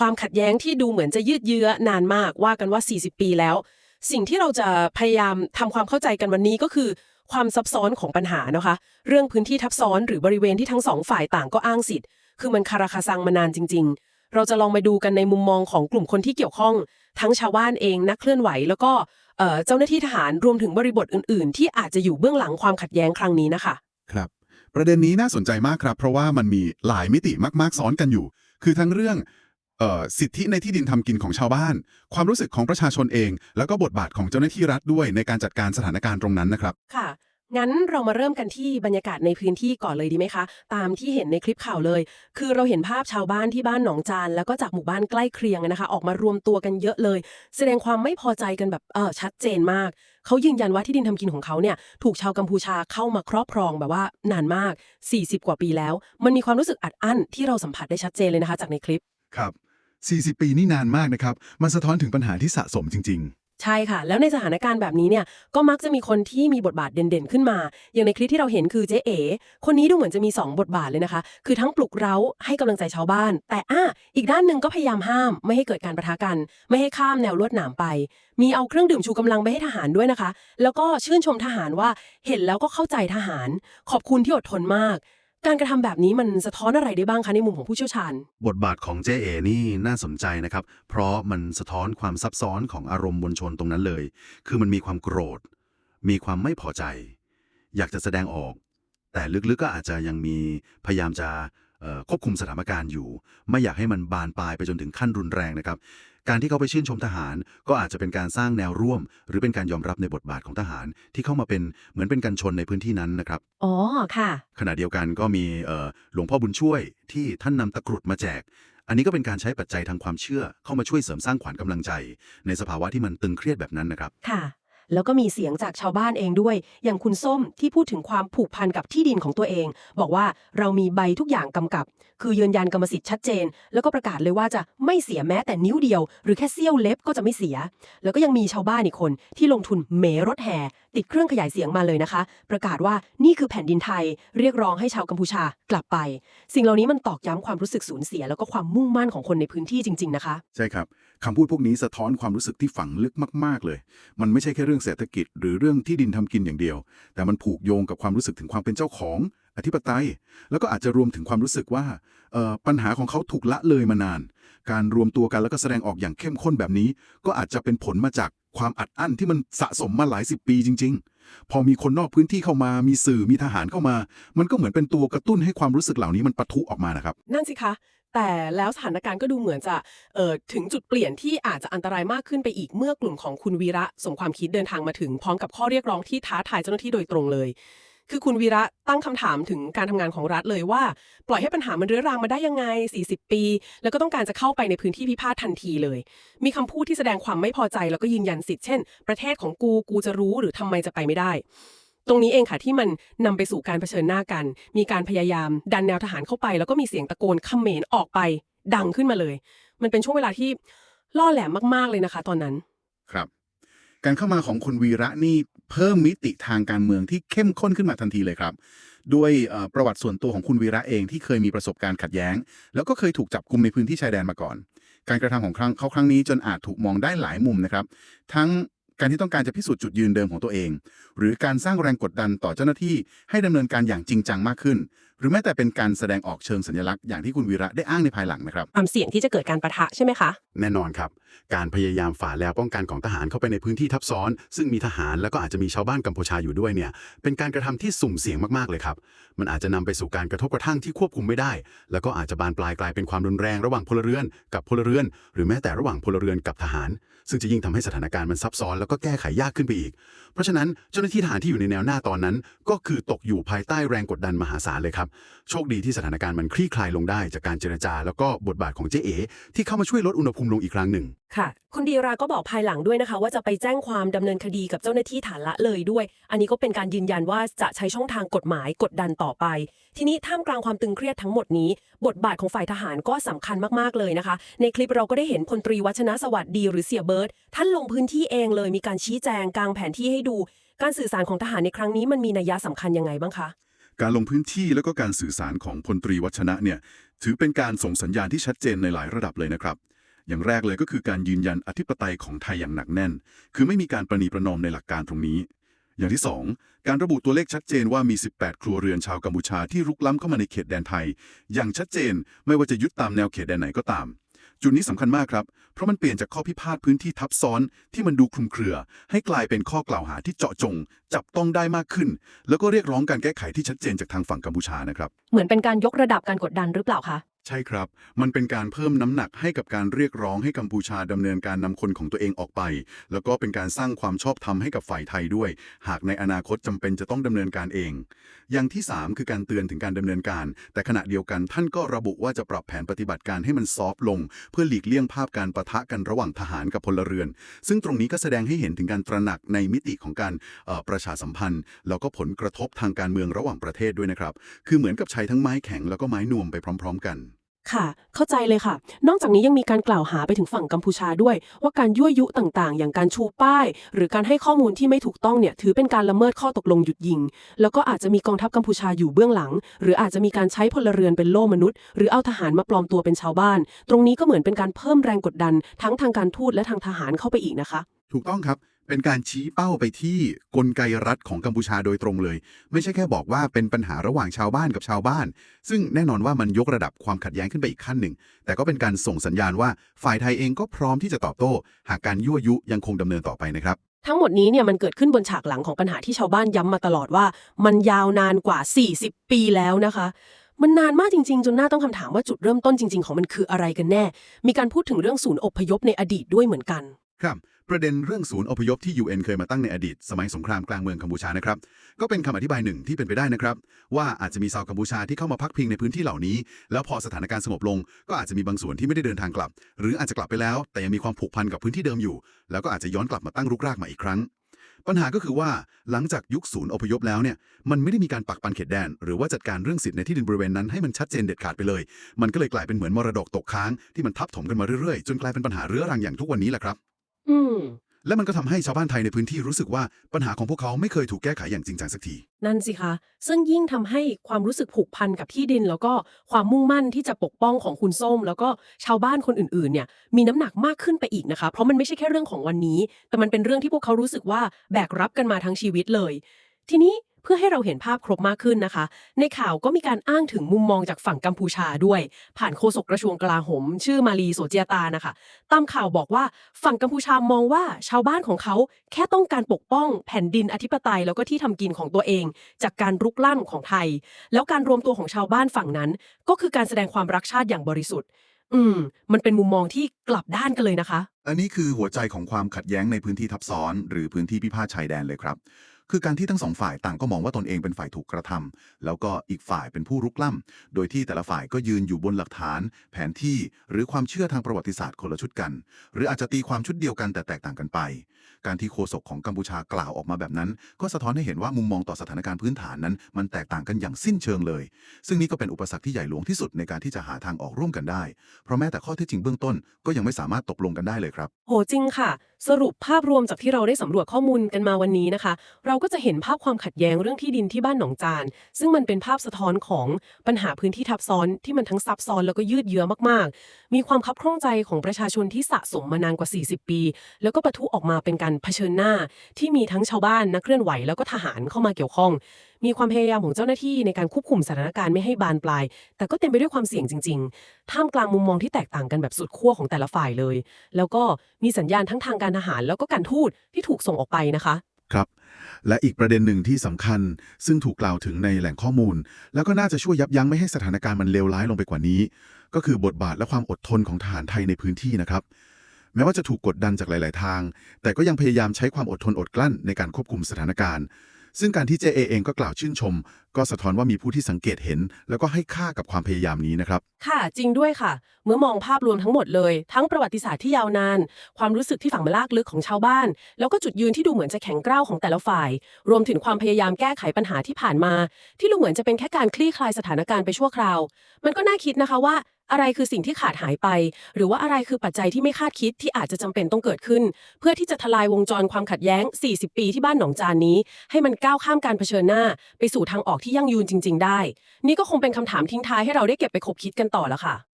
ความขัดแย้งที่ดูเหมือนจะยืดเยื้อนานมากว่ากันว่า 40 ปีแล้ว สิ่งที่เราจะพยายามทำความเข้าใจกันวันนี้ก็คือ ความซับซ้อนของปัญหานะคะ เรื่องพื้นที่ทับซ้อนหรือบริเวณที่ทั้งสองฝ่ายต่างก็อ้างสิทธิ์ คือมันคาราคาซังมานานจริง ๆ เราจะลองไปดูกันในมุมมองของกลุ่มคนที่เกี่ยวข้อง ทั้งชาวบ้านเองนักเคลื่อนไหว แล้วก็เอ่อเจ้าหน้าที่ทหารรวมถึงบริบทอื่น ๆ ที่อาจจะอยู่เบื้องหลังความขัดแย้งครั้งนี้นะคะครับประเด็นนี้น่าสนใจมากครับ เพราะว่ามันมีหลายมิติมากๆซ้อนกันอยู่ คือทั้งเรื่อง สิทธิในที่ดินทำกินของชาวบ้าน ความรู้สึกของประชาชนเอง แล้วก็บทบาทของเจ้าหน้าที่รัฐด้วยในการจัดการสถานการณ์ตรงนั้นนะครับ ค่ะ งั้นเรามาเริ่มกันที่บรรยากาศในพื้นที่ก่อนเลยดีไหมคะ ตามที่เห็นในคลิปข่าวเลย คือเราเห็นภาพชาวบ้านที่บ้านหนองจาน แล้วก็จากหมู่บ้านใกล้เคียงนะคะ ออกมารวมตัวกันเยอะเลย แสดงความไม่พอใจกันแบบเออชัดเจนมาก เขายืนยันว่าที่ดินทำกินของเขาเนี่ยถูกชาวกัมพูชาเข้ามาครอบครองแบบว่านานมาก 40 กว่าปีแล้ว มันมีความรู้สึกอัดอั้นที่เราสัมผัสได้ชัดเจนเลยนะคะ จากในคลิป ครับ 40 ปีนี่นานมากนะครับ มันสะท้อนถึงปัญหาที่สะสมจริง ๆ ใช่ค่ะ แล้วในสถานการณ์แบบนี้เนี่ยก็มักจะมีคนที่มีบทบาทเด่นๆ ขึ้นมา อย่างในคลิปที่เราเห็นคือเจ๊เอ๋คนนี้ดูเหมือนจะมี 2 บทบาทเลยนะคะ คือทั้งปลุกเร้าให้กำลังใจชาวบ้าน แต่อะอีกด้านหนึ่งก็พยายามห้าม ไม่ให้เกิดการประทะกัน ไม่ให้ข้ามแนวลวดหนามไป มีเอาเครื่องดื่มชูกำลังไปให้ทหารด้วยนะคะ แล้วก็ชื่นชมทหารว่าเห็นแล้วก็เข้าใจทหาร ขอบคุณที่อดทนมาก การกระทำแบบนี้มันสะท้อนอะไรได้บ้างคะในมุมของผู้เชี่ยวชาญ บทบาทของเจ๊เอนี่น่าสนใจนะครับ เพราะมันสะท้อนความซับซ้อนของอารมณ์มวลชนตรงนั้นเลย คือมันมีความโกรธ มีความไม่พอใจ อยากจะแสดงออก แต่ลึกๆก็อาจจะยังมีพยายามจะควบคุมสถานการณ์อยู่ ไม่อยากให้มันบานปลายไปจนถึงขั้นรุนแรงนะครับ การที่เขาไปชื่นชมทหาร ก็อาจจะเป็นการสร้างแนวร่วม หรือเป็นการยอมรับในบทบาทของทหาร ที่เข้ามาเป็นเหมือนเป็นกันชนในพื้นที่นั้นนะครับอ๋อค่ะ ขณะเดียวกันก็มีเอ่อหลวงพ่อบุญช่วยที่ท่านนำตะกรุดมาแจก อันนี้ก็เป็นการใช้ปัจจัยทางความเชื่อเข้ามาช่วยเสริมสร้างขวัญกำลังใจ ในสภาวะที่มันตึงเครียดแบบนั้นนะครับค่ะ แล้วก็มีเสียงจากชาวบ้านเองด้วย อย่างคุณส้มที่พูดถึงความผูกพันกับที่ดินของตัวเอง บอกว่าเรามีใบทุกอย่างกำกับ คือยืนยันกรรมสิทธิ์ชัดเจน แล้วก็ประกาศเลยว่าจะไม่เสียแม้แต่นิ้วเดียว หรือแค่เสี้ยวเล็บก็จะไม่เสีย แล้วก็ยังมีชาวบ้านอีกคนที่ลงทุนเหมรถแห่ติดเครื่องขยายเสียงมาเลยนะคะ ประกาศว่านี่คือแผ่นดินไทย เรียกร้องให้ชาวกัมพูชากลับไป สิ่งเหล่านี้มันตอกย้ำความรู้สึกสูญเสีย แล้วก็ความมุ่งมั่นของคนในพื้นที่จริง ๆ นะคะใช่ครับคำพูดพวกนี้สะท้อนความรู้สึกที่ฝังลึกมาก ๆ เลย มันไม่ใช่แค่เรื่องเศรษฐกิจ หรือเรื่องที่ดินทำกินอย่างเดียว แต่มันผูกโยงกับความรู้สึกถึงความเป็นเจ้าของ อธิปไตย แล้วก็อาจจะรวมถึงความรู้สึกว่าปัญหาของเขาถูกละเลยมานาน การรวมตัวกันแล้วก็แสดงออกอย่างเข้มข้นแบบนี้ ก็อาจจะเป็นผลมาจาก ความอัดอั้นที่มันสะสมมาหลายสิบปีจริง ๆ พอมีคนนอกพื้นที่เข้ามามีสื่อมีทหารเข้ามา มันก็เหมือนเป็นตัวกระตุ้นให้ความรู้สึกเหล่านี้มันปะทุออกมานะครับ นั่นสิคะ แต่แล้วสถานการณ์ก็ดูเหมือนจะเอ่อถึงจุดเปลี่ยนที่อาจจะอันตรายมากขึ้นไปอีกเมื่อกลุ่มของคุณวีระสมความคิดเดินทางมาถึงพร้อมกับข้อเรียกร้องที่ท้าทายเจ้าหน้าที่โดยตรงเลย คือคุณวีระตั้งคำถามถึงการทำงานของรัฐเลยว่า ปล่อยให้ปัญหามันเรื้อรังมาได้ยังไง 40 ปี แล้วก็ต้องการจะเข้าไปในพื้นที่พิพาททันทีเลย มีคำพูดที่แสดงความไม่พอใจแล้วก็ยืนยันสิทธิ์เช่น ประเทศของกูกูจะรู้หรือทำไมจะไปไม่ได้ตรงนี้เองค่ะที่มันนำไปสู่การเผชิญหน้ากัน มีการพยายามดันแนวทหารเข้าไป แล้วก็มีเสียงตะโกนเขมรออกไป ดังขึ้นมาเลย มันเป็นช่วงเวลาที่ล่อแหลมมากๆเลยนะคะ ตอนนั้น ครับ การเข้ามาของคุณวีระนี่ เพิ่มมิติทางการเมืองที่เข้มข้นขึ้นมาทันทีเลยครับ ด้วยประวัติส่วนตัวของคุณวีระเองที่เคยมีประสบการณ์ขัดแย้ง แล้วก็เคยถูกจับกุมในพื้นที่ชายแดนมาก่อน การกระทำของครั้งเขาครั้งนี้จนอาจถูกมองได้หลายมุมนะครับ ทั้ง การที่ต้องการจะพิสูจน์จุดยืนเดิมของตัวเอง หรือการสร้างแรงกดดันต่อเจ้าหน้าที่ให้ดำเนินการอย่างจริงจังมากขึ้น หรือแม้แต่เป็นการแสดงออกเชิงสัญลักษณ์อย่างที่คุณวีระได้อ้างในภายหลังนะครับความเสี่ยงที่จะเกิดการประทะใช่ไหมคะ แน่นอนครับ การพยายามฝ่าแนวป้องกันของทหารเข้าไปในพื้นที่ทับซ้อน ซึ่งมีทหารแล้วก็อาจจะมีชาวบ้านกัมพูชาอยู่ด้วยเนี่ยเป็นการกระทำที่สุ่มเสี่ยงมากๆเลยครับมันอาจจะนำไปสู่การกระทบกระทั่งที่ควบคุมไม่ได้ แล้วก็อาจจะบานปลายกลายเป็นความรุนแรงระหว่างพลเรือนกับพลเรือน หรือแม้แต่ระหว่างพลเรือนกับทหาร ซึ่งจะยิ่งทำให้สถานการณ์มันซับซ้อนแล้วก็แก้ไขยากขึ้นไปอีก เพราะฉะนั้นเจ้าหน้าที่ทหารที่อยู่ในแนวหน้าตอนนั้น ก็คือตกอยู่ภายใต้แรงกดดันมหาศาลเลยครับ โชคดีที่สถานการณ์มันคลี่คลายลงได้จากการเจรจา แล้วก็บทบาทของเจ๊เอ๋ที่เข้ามาช่วยลดอุณหภูมิลงอีกครั้งหนึ่ง ค่ะ คุณดีราก็บอกภายหลังด้วยนะคะ ว่าจะไปแจ้งความดำเนินคดีกับเจ้าหน้าที่ฐานละเลยด้วย อันนี้ก็เป็นการยืนยันว่าจะใช้ช่องทางกฎหมายกดดันต่อไป ทีนี้ท่ามกลางความตึงเครียดทั้งหมดนี้ บทบาทของฝ่ายทหารก็สำคัญมากๆเลยนะคะ ในคลิปเราก็ได้เห็นพลตรีวัชนะสวัสดีหรือเสียเบิร์ตท่านลงพื้นที่เองเลยมีการชี้แจงกลางแผนที่ให้ดู การสื่อสารของทหารในครั้งนี้มันมีนัยยะสำคัญยังไงบ้างคะการลงพื้นที่แล้วก็การสื่อสารของพลตรีวัชนะเนี่ยถือเป็นการส่งสัญญาณที่ชัดเจนในหลายระดับเลยนะครับ อย่างแรกเลยก็คือการยืนยันอธิปไตยของไทยอย่างหนักแน่น คือไม่มีการประนีประนอมในหลักการตรงนี้ อย่างที่สองการระบุตัวเลขชัดเจนว่ามี 18 ครัวเรือนชาวกัมพูชาที่รุกล้ำเข้ามาในเขตแดนไทย อย่างชัดเจนไม่ว่าจะยึดตามแนวเขตแดนไหนก็ตาม จุดนี้สำคัญมากครับ เพราะมันเปลี่ยนจากข้อพิพาทพื้นที่ทับซ้อนที่มันดูคลุมเครือ ให้กลายเป็นข้อกล่าวหาที่เจาะจง จับต้องได้มากขึ้น แล้วก็เรียกร้องการแก้ไขที่ชัดเจนจากทางฝั่งกัมพูชานะครับ เหมือนเป็นการยกระดับการกดดันหรือเปล่าคะ ใช่ครับ มันเป็นการเพิ่มน้ำหนักให้กับการเรียกร้องให้กัมพูชาดำเนินการนำคนของตัวเองออกไป แล้วก็เป็นการสร้างความชอบธรรมให้กับฝ่ายไทยด้วย หากในอนาคตจำเป็นจะต้องดำเนินการเอง อย่างที่ 3 คือการเตือนถึงการดำเนินการ แต่ขณะเดียวกันท่านก็ระบุว่าจะปรับแผนปฏิบัติการให้มันซอฟต์ลง เพื่อหลีกเลี่ยงภาพการประทะกันระหว่างทหารกับพลเรือน ซึ่งตรงนี้ก็แสดงให้เห็นถึงการตระหนักในมิติของการประชาสัมพันธ์ แล้วก็ผลกระทบทางการเมืองระหว่างประเทศด้วยนะครับ คือเหมือนกับใช้ทั้งไม้แข็งแล้วก็ไม้นวมไปพร้อม ๆ กัน ค่ะ เข้าใจเลยค่ะ นอกจากนี้ยังมีการกล่าวหาไปถึงฝั่งกัมพูชาด้วย ว่าการยั่วยุต่างๆ อย่างการชูป้าย หรือการให้ข้อมูลที่ไม่ถูกต้องเนี่ยถือเป็นการละเมิดข้อตกลงหยุดยิง แล้วก็อาจจะมีกองทัพกัมพูชาอยู่เบื้องหลัง หรืออาจจะมีการใช้พลเรือนเป็นโล่มนุษย์ หรือเอาทหารมาปลอมตัวเป็นชาวบ้าน ตรงนี้ก็เหมือนเป็นการเพิ่มแรงกดดัน ทั้งทางการทูตและทางทหารเข้าไปอีกนะคะ ถูกต้องครับ เป็นการชี้เป้าไปที่กลไกรัฐของกัมพูชาโดยตรงเลย ไม่ใช่แค่บอกว่าเป็นปัญหาระหว่างชาวบ้านกับชาวบ้าน ซึ่งแน่นอนว่ามันยกระดับความขัดแย้งขึ้นไปอีกขั้นหนึ่ง แต่ก็เป็นการส่งสัญญาณว่าฝ่ายไทยเองก็พร้อมที่จะตอบโต้ หากการยั่วยุยังคงดำเนินต่อไปนะครับทั้งหมดนี้เนี่ยมันเกิดขึ้นบนฉากหลังของปัญหาที่ชาวบ้านย้ำมาตลอดว่า มันยาวนานกว่า 40 ปีแล้วนะคะ มันนานมากจริงๆ จนน่าต้องคำถามว่าจุดเริ่มต้นจริง ๆ ของมันคืออะไรกันแน่ มีการพูดถึงเรื่องศูนย์อพยพในอดีตด้วยเหมือนกัน ครับ ประเด็นเรื่องศูนย์อพยพที่ UN เคยมาตั้งในอดีต สมัยสงครามกลางเมืองกัมพูชานะครับ ก็เป็นคำอธิบายหนึ่งที่เป็นไปได้นะครับ ว่าอาจจะมีชาวกัมพูชาที่เข้ามาพักพิงในพื้นที่เหล่านี้ แล้วพอสถานการณ์สงบลง ก็อาจจะมีบางส่วนที่ไม่ได้เดินทางกลับ หรืออาจจะกลับไปแล้ว แต่ยังมีความผูกพันกับพื้นที่เดิมอยู่ แล้วก็อาจจะย้อนกลับมาตั้งรุกรากใหม่อีกครั้ง ปัญหาก็คือว่าหลังจากยุคศูนย์อพยพแล้วเนี่ยมันไม่ได้มีการปักปันเขตแดน หรือว่าจัดการเรื่องสิทธิ์ในที่ดินบริเวณนั้นให้มันชัดเจนเด็ดขาดไปเลย มันก็เลยกลายเป็นเหมือนมรดกตกค้างที่มันทับถมกันมาเรื่อยๆ จนกลายเป็นปัญหาเรื้อรังอย่างทุกวันนี้แหละครับ อืม และมันก็ทำให้ชาวบ้านไทยในพื้นที่รู้สึกว่าปัญหาของพวกเขาไม่เคยถูกแก้ไขอย่างจริงจังสักที นั่นสิคะ ซึ่งยิ่งทำให้ความรู้สึกผูกพันกับที่ดิน แล้วก็ความมุ่งมั่นที่จะปกป้องของคุณส้ม แล้วก็ชาวบ้านคนอื่นๆ เนี่ย มีน้ำหนักมากขึ้นไปอีกนะคะ เพราะมันไม่ใช่แค่เรื่องของวันนี้ แต่มันเป็นเรื่องที่พวกเขารู้สึกว่าแบกรับกันมาทั้งชีวิตเลย ทีนี้เพื่อให้เราเห็นภาพครบมากขึ้นนะคะ ในข่าวก็มีการอ้างถึงมุมมองจากฝั่งกัมพูชาด้วย ผ่านโฆษกกระทรวงกลาโหม ชื่อมาลีโสเจียตานะคะ ตามข่าวบอกว่าฝั่งกัมพูชามองว่าชาวบ้านของเขาแค่ต้องการปกป้องแผ่นดินอธิปไตยแล้วก็ที่ทำกินของตัวเอง จากการรุกล้ำของไทย แล้วการรวมตัวของชาวบ้านฝั่งนั้น ก็คือการแสดงความรักชาติอย่างบริสุทธิ์ อืม มันเป็นมุมมองที่กลับด้านกันเลยนะคะ อันนี้คือหัวใจของความขัดแย้งในพื้นที่ทับซ้อน หรือพื้นที่พิพาทชายแดนเลยครับ คือการที่ทั้งสองฝ่ายต่างก็มองว่าตนเองเป็นฝ่ายถูกกระทำแล้วก็อีกฝ่ายเป็นผู้รุกล้ำโดยที่แต่ละฝ่ายก็ยืนอยู่บนหลักฐาน แผนที่หรือความเชื่อทางประวัติศาสตร์คนละชุดกัน หรืออาจจะตีความชุดเดียวกันแต่แตกต่างกันไปการที่โฆษกของกัมพูชากล่าวออกมาแบบนั้น ก็สะท้อนให้เห็นว่ามุมมองต่อสถานการณ์พื้นฐานนั้น มันแตกต่างกันอย่างสิ้นเชิงเลย ซึ่งนี่ก็เป็นอุปสรรคที่ใหญ่หลวงที่สุดในการที่จะหาทางออกร่วมกันได้ เพราะแม้แต่ข้อเท็จจริงเบื้องต้นก็ยังไม่สามารถตกลงกันได้เลยครับ โหจริงค่ะ สรุปภาพรวมจากที่เราได้สำรวจข้อมูลกันมาวันนี้นะคะ เราก็จะเห็นภาพความขัดแย้งเรื่องที่ดินที่บ้านหนองจาน ซึ่งมันเป็นภาพสะท้อนของปัญหาพื้นที่ทับซ้อนที่มันทั้งซับซ้อนแล้วก็ยืดเยื้อมากๆ มีความคับข้องใจของประชาชนที่สะสมมานานกว่า 40 ปี แล้วก็ปะทุออกมาเป็นการเผชิญหน้าที่มีทั้งชาวบ้านนักเคลื่อนไหวแล้วก็ทหารเข้ามาเกี่ยวข้อง มีความพยายามของเจ้าหน้าที่ในการควบคุมสถานการณ์ไม่ให้บานปลาย แต่ก็เต็มไปด้วยความเสี่ยงจริง ๆ ท่ามกลางมุมมองที่แตกต่างกันแบบสุดขั้วของแต่ละฝ่ายเลย แล้วก็มีสัญญาณทั้งทางการทหาร แล้วก็การทูตที่ถูกส่งออกไปนะคะครับและอีกประเด็นหนึ่งที่สำคัญ ซึ่งถูกกล่าวถึงในแหล่งข้อมูล แล้วก็น่าจะช่วยยับยั้งไม่ให้สถานการณ์มันเลวร้ายลงไปกว่านี้ ก็คือบทบาทและความอดทนของทหารไทยในพื้นที่นะครับ แม้ว่าจะถูกกดดันจากหลาย ๆ ทาง แต่ก็ยังพยายามใช้ความอดทนอดกลั้นในการควบคุมสถานการณ์ ซึ่งการที่ JA เองก็กล่าวชื่นชม ก็สะท้อนว่ามีผู้ที่สังเกตเห็น แล้วก็ให้ค่ากับความพยายามนี้นะครับ ค่ะจริงด้วยค่ะ เมื่อมองภาพรวมทั้งหมดเลย ทั้งประวัติศาสตร์ที่ยาวนาน ความรู้สึกที่ฝังมาลากลึกของชาวบ้าน แล้วก็จุดยืนที่ดูเหมือนจะแข็งกร้าวของแต่ละฝ่าย รวมถึงความพยายามแก้ไขปัญหาที่ผ่านมา ที่ดูเหมือนจะเป็นแค่การคลี่คลายสถานการณ์ไปชั่วคราว มันก็น่าคิดนะคะว่า อะไรคือสิ่งที่ขาดหายไป หรือว่าอะไรคือปัจจัยที่ไม่คาดคิดที่อาจจะจำเป็นต้องเกิดขึ้น เพื่อที่จะทลายวงจรความขัดแย้ง 40 ปีที่บ้านหนองจานนี้ ให้มันก้าวข้ามการเผชิญหน้า ไปสู่ทางออกที่ยั่งยืนจริง ๆ ได้ นี่ก็คงเป็นคำถามทิ้งท้ายให้เราได้เก็บไปคบคิดกันต่อแล้วค่ะ